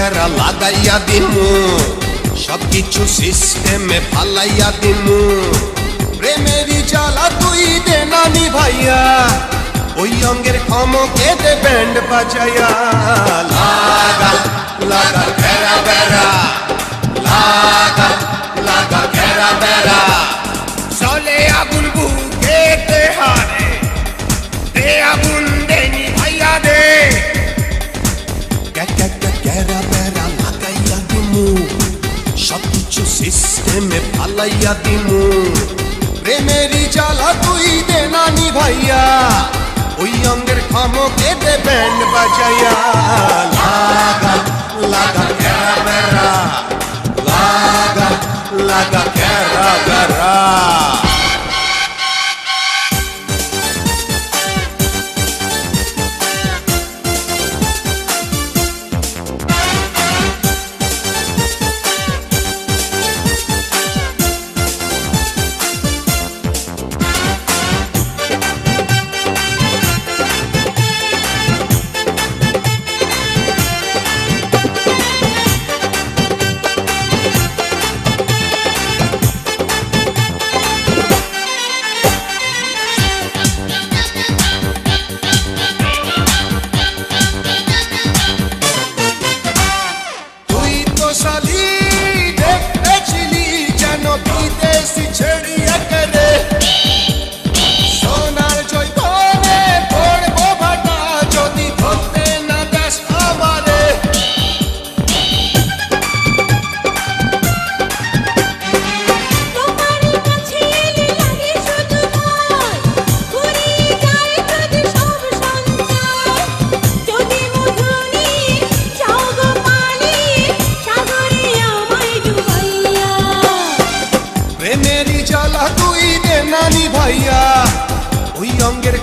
বেড়া লাগাইয়া দিমু। সবকিছু সিস্টেমে ফালাইয়া দিমু। প্রেমেরই জ্বালা তুই দে নানি ভাইয়া। ওই অঙ্গের ক্ষমকে দে ব্যান্ড বাজাইয়া। লাগা লাগা ঘেরা বেড়া। লাগা লাগা ঘেরা বেড়া। সিস্টেমে ফালাইয়া দিমু প্রেমেরই জ্বালা তুই দে নানি ভাইয়া ওই অঙ্গের ক্ষমকে দে ব্যান্ড বাজাইয়া লাগা লাগা ক্যারা বেড়া লাগা লাগা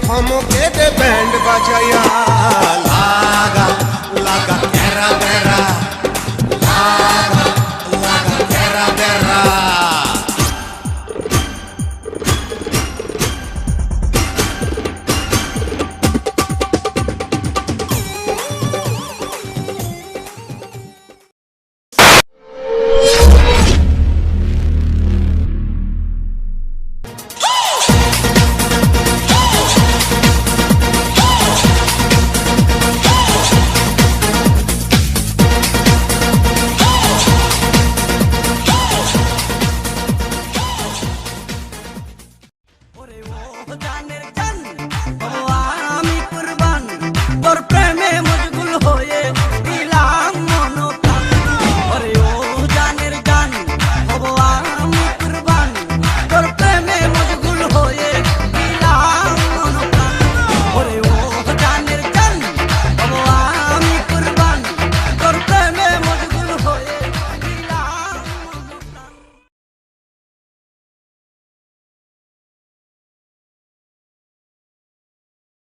हम के बैंड बजाया। लागा लागा कैरा down